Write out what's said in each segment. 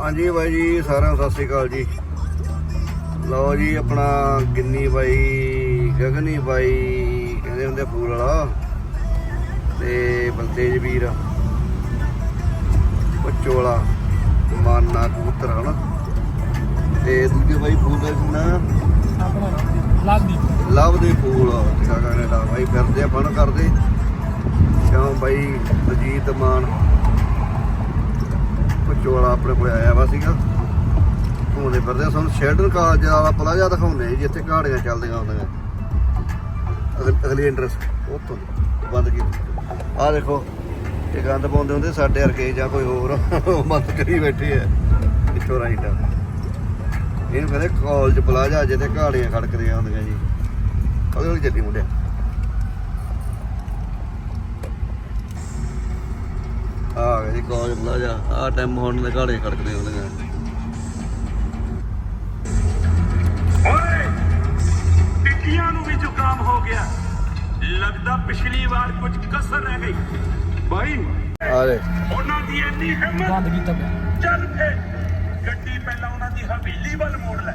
ਹਾਂਜੀ ਬਾਈ ਜੀ ਸਾਰਿਆਂ ਨੂੰ ਸਤਿ ਸ੍ਰੀ ਅਕਾਲ ਜੀ। ਲਓ ਜੀ ਆਪਣਾ ਗਿੰਨੀ ਬਾਈ ਗਗਨੀ ਬਾਈ ਕਹਿੰਦੇ ਹੁੰਦੇ ਫੂਲ ਵਾਲਾ। ਤੇ ਬਲਤੇਜ ਵੀਰ ਬੱਚੋ ਵਾਲਾ ਮਾਨਾ ਕਬੂਤਰ ਹਨਾ? ਤੇ ਦੂਜੇ ਬਾਈ ਫੂਲ ਦਾ ਕਿੰਨਾ? ਲਾਦੀ ਲਵ ਦੇ ਫੂਲ ਟਿਕਾ ਕੈਨੇਡਾ ਬਾਈ ਫਿਰਦੇ ਆ ਫਨ ਕਰਦੇ। ਕਿਉਂ ਬਾਈ ਅਜੀਤ ਮਾਨ ਬੱਚੋ ਆਪਣੇ ਕੋਲ ਆਇਆ ਵਾ ਸੀਗਾ। ਘੁੰਮਦੇ ਫਿਰਦੇ ਸਾਨੂੰ ਸ਼ੈਡਰ ਕਾਲਜ ਵਾਲਾ ਪਲਾਜ਼ਾ ਦਿਖਾਉਂਦੇ ਜਿੱਥੇ ਘਾੜੀਆਂ ਚੱਲਦੀਆਂ ਹੁੰਦੀਆਂ। ਅਗਲੀ ਇੰਟਰਸ ਉੱਥੋਂ ਬੰਦ ਕੀਤੀ। ਆਹ ਦੇਖੋ, ਇਹ ਗੰਦ ਪਾਉਂਦੇ ਹੁੰਦੇ ਸਾਡੇ ਵਰਗੇ ਜਾਂ ਕੋਈ ਹੋਰ, ਉਹ ਬੰਦ ਕਰੀ ਬੈਠੇ ਆ। ਇੱਥੋਂ ਰਾਈਟ ਇਹਨੂੰ ਕਹਿੰਦੇ ਕਾਲਜ ਪਲਾਜ਼ਾ ਜਿੱਥੇ ਘਾੜੀਆਂ ਖੜਕਦੀਆਂ ਹੁੰਦੀਆਂ ਜੀ। ਉਹਦੇ ਵਾਲੀ ਚੱਲੀ ਮੁੰਡਿਆ। ਆ ਗਿਆ ਜੀ ਕਾਲਜ ਪਲਾਜ਼ਾ ਆ ਟਾਈਮ ਹੁਣ ਦੇ ਹੁੰਦੀਆਂ ਓਏ ਟਿੱਡੀਆਂ ਨੂੰ ਵੀ ਜ਼ੁਕਾਮ ਹੋ ਗਿਆ। ਲੱਗਦਾ ਪਿਛਲੀ ਵਾਰ ਕੁਝ ਕਸਰ ਰਹਿ ਗਈ। ਬਾਈ ਆ ਦੇ। ਉਹਨਾਂ ਦੀ ਇੰਨੀ ਹਿੰਮਤ ਬੰਦ ਕੀਤਾ ਪਿਆ। ਚੱਲ ਫੇ ਗੱਡੀ ਪਹਿਲਾਂ ਉਹਨਾਂ ਦੀ ਹਵੇਲੀ ਵੱਲ ਮੋੜ ਲੈ।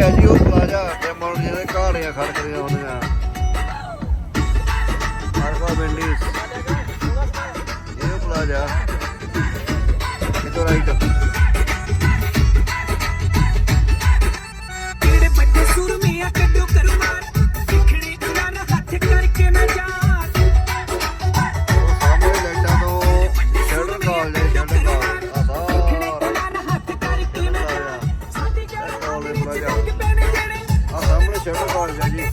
ਇਹ ਹੈ ਜੀ, ਉਹ ਪਲਾਜ਼ਾ ਤੇ ਮੌਲ ਜਿਹਦੇ ਘਾੜੀਆਂ ਖੜਕਦੀਆਂ ਹੁੰਦੀਆਂ ਆਰਕਾ ਬੈਂਡੀਸ। ਇਹ ਪਲਾਜ਼ਾ। ਇਹ ਤੋਂ ਰਾਈਟ ਆ ਸਾਹਮਣੇ ਸ਼ੈਲਟਰ ਕਾਲ ਆ ਜੀ।